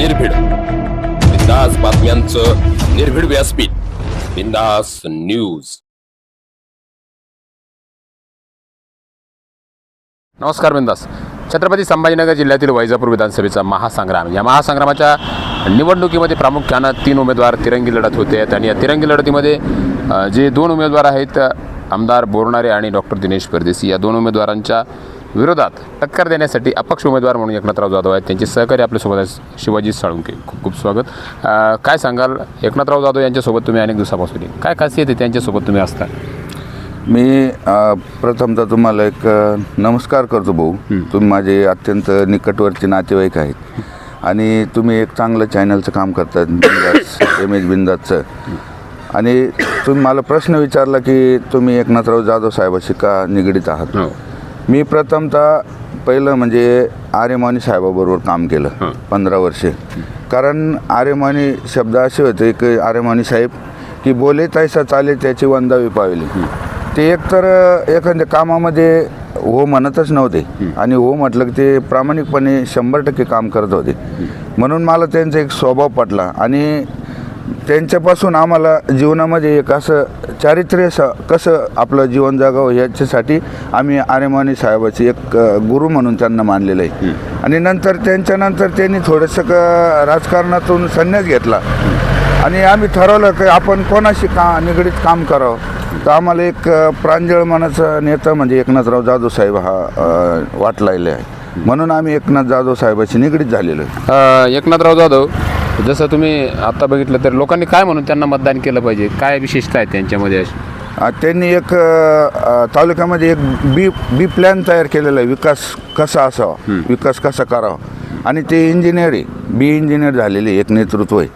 निर्भीड. बिंदास बातम्यांचं निर्भीड व्यासपीठ. बिंदास न्यूज. नमस्कार बिंदास. छत्रपती संभाजीनगर जिल्ह्यातील वैजापूर विधानसभेचा महासंग्राम. या महासंग्रामाच्या निवडणुकीमध्ये प्रामुख्यानं तीन उमेदवार तिरंगी लढत होते आहेत आणि या तिरंगी लढतीमध्ये जे दोन उमेदवार आहेत आमदार बोरणारे आणि डॉक्टर दिनेश परदेशी या दोन उमेदवारांच्या विरोधात टक्कर देण्यासाठी अपक्ष उमेदवार म्हणून एकनाथराव जाधव आहेत. त्यांचे सहकारी आपल्यासोबत आहेत. शिवाजी साळुंके. खूप खूप स्वागत. काय सांगाल? एकनाथराव जाधव यांच्यासोबत तुम्ही अनेक दिवसापासून. काय खासियत आहे त्यांच्यासोबत तुम्ही असता? मी प्रथमतः तुम्हाला एक नमस्कार करतो भाऊ. तुम्ही माझे अत्यंत निकटवरचे नातेवाईक आहेत. आणि तुम्ही एक चांगलं चॅनलचं काम करतात बिंदास एम एच बिंदासचं. आणि तुम्ही मला प्रश्न विचारला की तुम्ही एकनाथराव जाधव साहेबाशी का निगडीत आहात? हो. मी प्रथमतः पहिलं म्हणजे आर्यमानी साहेबाबरोबर काम केलं. पंधरा वर्षे. कारण आर्यमानी शब्द असे होते की आर्यमानी साहेब की बोले तैसा चाले त्याची वंदावी पावली ते एकतर एखाद्या कामामध्ये हो म्हणतच नव्हते आणि हो म्हटलं की ते प्रामाणिकपणे शंभर टक्के काम करत होते. म्हणून मला त्यांचा एक स्वभाव पटला आणि त्यांच्यापासून आम्हाला जीवनामध्ये एक असं चारित्र्य स कसं आपलं जीवन जगावं याच्यासाठी आम्ही आर्यमानी साहेबाची एक गुरु म्हणून त्यांना मानलेलं आहे. आणि नंतर त्यांच्यानंतर त्यांनी थोडंसं क राजकारणातून संन्यास घेतला. आणि आम्ही ठरवलं की आपण कोणाशी का निगडीत काम करावं. तर आम्हाला एक प्रांजळ मनाचा नेता म्हणजे एकनाथराव जाधव साहेब हा अ, वाटलेला आहे. म्हणून आम्ही एकनाथ जाधव साहेबाशी निगडीत झालेलो आहे. एकनाथराव जाधव जसं तुम्ही आता बघितलं तर लोकांनी काय म्हणून त्यांना मतदान केलं पाहिजे? काय विशेषता आहे त्यांच्यामध्ये अशी? त्यांनी एक अ, तालुक्यामध्ये एक बी बी प्लॅन तयार केलेला आहे विकास कसा असावा विकास कसा करावा. आणि ते इंजिनियर आहे बी इंजिनियर झालेले एक नेतृत्व आहे.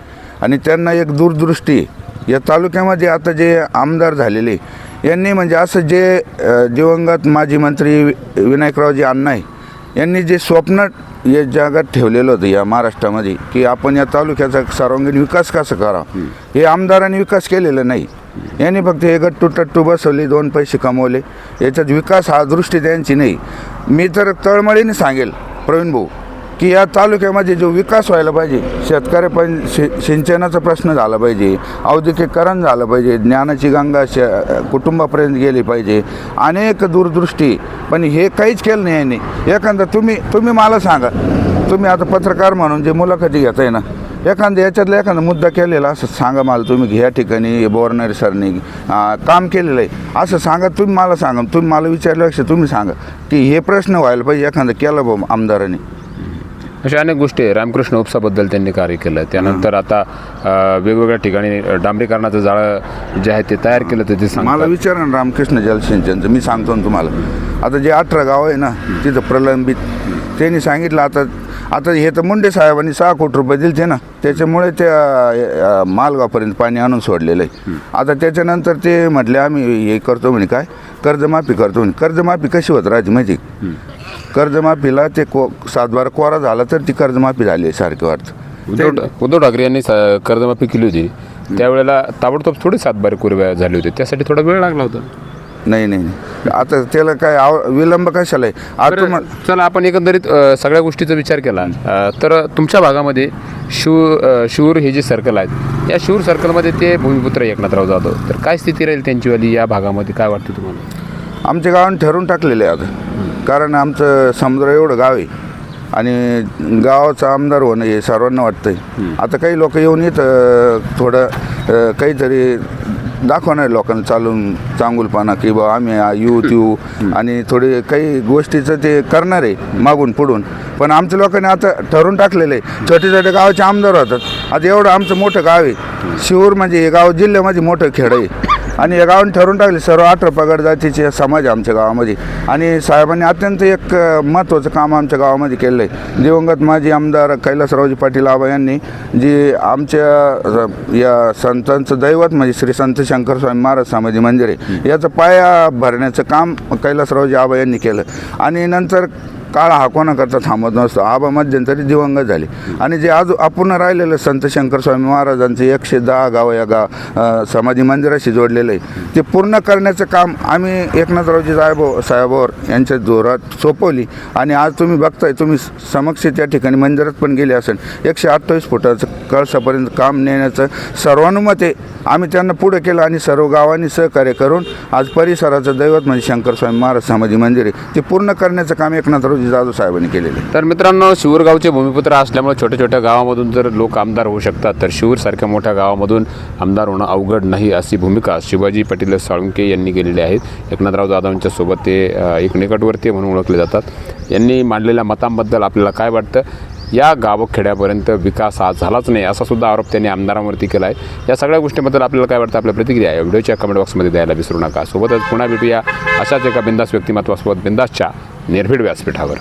आणि त्यांना एक दूरदृष्टी आहे. या तालुक्यामध्ये आता जे आमदार झालेले यांनी म्हणजे असं जे अ, दिवंगत माजी मंत्री वि- विनायकरावजी अण्णा आहे यांनी जे स्वप्न या जगात ठेवलेलं होतं या महाराष्ट्रामध्ये की आपण या तालुक्याचा सर्वांगीण विकास कसा करा? हे आमदारांनी विकास केलेला नाही. यांनी फक्त हे गट्टू टट्टू बसवले दोन पैसे कमवले. याच्यात विकास हा दृष्टी त्यांची नाही. मी तर तळमळीने सांगेल प्रवीण भाऊ. की या तालुक्यामध्ये जो विकास व्हायला पाहिजे शेतकऱ्या पण शि सिंचनाचा प्रश्न झाला पाहिजे औद्योगिकीकरण झालं पाहिजे ज्ञानाची गंगा श कुटुंबापर्यंत गेली पाहिजे अनेक दूरदृष्टी. पण हे काहीच केलं नाही यांनी. एखादं तुम्ही तुम्ही मला सांगा. तुम्ही आता पत्रकार म्हणून जे मुलाखती घेताय ना एखादं याच्यातला एखादा मुद्दा केलेला असं सांगा मला तुम्ही घ्या ठिकाणी बोरणार सरनी काम केलेलं आहे. असं सांगा तुम्ही मला सांगा तुम्ही मला विचारल्यापेक्षा तुम्ही सांगा की हे प्रश्न व्हायला पाहिजे एखादं केलं बा आमदारांनी. अशा अनेक गोष्टी आहे. रामकृष्ण उपसाबद्दल त्यांनी कार्य केलं. त्यानंतर आता वेगवेगळ्या ठिकाणी डांबरीकरणाचं जाळं जे आहे ते तयार केलं तर ते. मला विचारा ना रामकृष्ण जलसिंचनचं मी सांगतो ना तुम्हाला. आता जे अठरा गाव आहे ना तिथं प्रलंबित त्यांनी सांगितलं आता आता हे तर मुंडे साहेबांनी सहा कोटी रुपये दिलते ना त्याच्यामुळे त्या मालगावपर्यंत पाणी आणून सोडलेलं आहे. आता त्याच्यानंतर ते म्हटले आम्ही हे करतो म्हणे काय? कर्जमाफी करतो म्हणे. कर्जमाफी कशी होत राहते माहिती? कर्जमाफीला ते को सातबारा कोरा झाला तर ती कर्जमाफी झाली सारखं वाटतं. उद्धव उद्धव ठाकरे यांनी स- कर्जमाफी केली होती. त्यावेळेला ताबडतोब थोडी सातबारे कुरव्या झाली होती. त्यासाठी थोडा वेळ लागला होता. नाही नाही नाही. आता त्याला काय आव विलंब कशाला आहे? आता बरं, तुम्हाला चला आपण एकंदरीत अ, सगळ्या गोष्टीचा विचार केला. अ, तर तुमच्या भागामध्ये शिव अ, शिवूर हे जे सर्कल आहेत या शिवूर सर्कलमध्ये ते भूमिपुत्र एकनाथराव जाधव तर काय स्थिती राहील त्यांचीवाली या भागामध्ये? काय वाटतं तुम्हाला? आमच्या गावाने ठरवून टाकलेलं आहे आता. कारण आमचं समुद्र एवढं गाव आहे. आणि गावाचा आमदार होणं हे सर्वांना वाटतंय. आता काही लोक येऊन येतं थोडं काहीतरी दाखवणार लोकांना चालून चांगुलपणा की बा आम्ही येऊ येऊ आणि थोडे काही गोष्टीचं ते करणार आहे मागून पुढून. पण आमच्या लोकांनी आता ठरवून टाकलेलं आहे. छोटे छोटे गावाचे आमदार होतात. आता एवढं आमचं मोठं गाव आहे. शिवूर म्हणजे हे गाव जिल्ह्यामध्ये मोठं खेड आहे. आणि या गावाने ठरवून टाकले सर्व अठरा पगड जातीचे समाज आहे आमच्या गावामध्ये. आणि साहेबांनी अत्यंत एक महत्त्वाचं काम आमच्या गावामध्ये केलं आहे दिवंगत माजी आमदार कैलासरावजी पाटील आबा यांनी जी आमच्या या संतांचं दैवत म्हणजे श्री संत शंकर स्वामी महाराज समाधी मंदिर आहे याचं पाया भरण्याचं काम कैलासरावजी आबा यांनी केलं. आणि नंतर काळ हा कोणाकरता थांबत नसतो. आबा मध्यंतरी दिवंगत झाले. आणि जे आज अपूर्ण राहिलेलं संत शंकर स्वामी महाराजांचे एकशे दहा गाव या गाव समाधी मंदिराशी जोडलेलं आहे. ते पूर्ण करण्याचं काम आम्ही एकनाथरावजी साहेब साहेबावर यांच्या जोरात सोपवली. आणि आज तुम्ही बघताय तुम्ही समक्ष त्या ठिकाणी मंदिरात पण गेले असेल एकशे अठ्ठावीस फुटाचं कळसापर्यंत काम नेण्याचं सर्वानुमते आम्ही त्यांना पुढे केलं आणि सर्व गावांनी सहकार्य करून आज परिसराचं दैवत म्हणजे शंकर स्वामी महाराज समाधी मंदिर आहे. ते पूर्ण करण्याचं काम एकनाथरावजी जाधव साहेबांनी केलेले. तर मित्रांनो शिवूरगावचे भूमिपुत्र असल्यामुळे छोट्या छोट्या गावामधून जर लोक आमदार होऊ शकतात तर शिवूरसारख्या मोठ्या गावामधून आमदार होणं अवघड नाही अशी भूमिका शिवाजी पाटील साळुंके यांनी केलेली आहे. एकनाथराव जाधवांच्या सोबत ते एक निकटवर्तीय म्हणून ओळखले जातात. यांनी मांडलेल्या मतांबद्दल आपल्याला काय वाटतं? या गावखेड्यापर्यंत विकास हा झालाच नाही असा सुद्धा आरोप त्यांनी आमदारांवरती केला आहे या सगळ्या गोष्टींबद्दल आपल्याला काय वाटतं आपल्या प्रतिक्रिया या व्हिडिओच्या कमेंट बॉक्समध्ये द्यायला विसरू नका. सोबतच पुन्हा भेटूया अशाच एका बिंदास व्यक्तिमत्वासोबत बिंदासच्या निर्भीड व्यासपीठावर.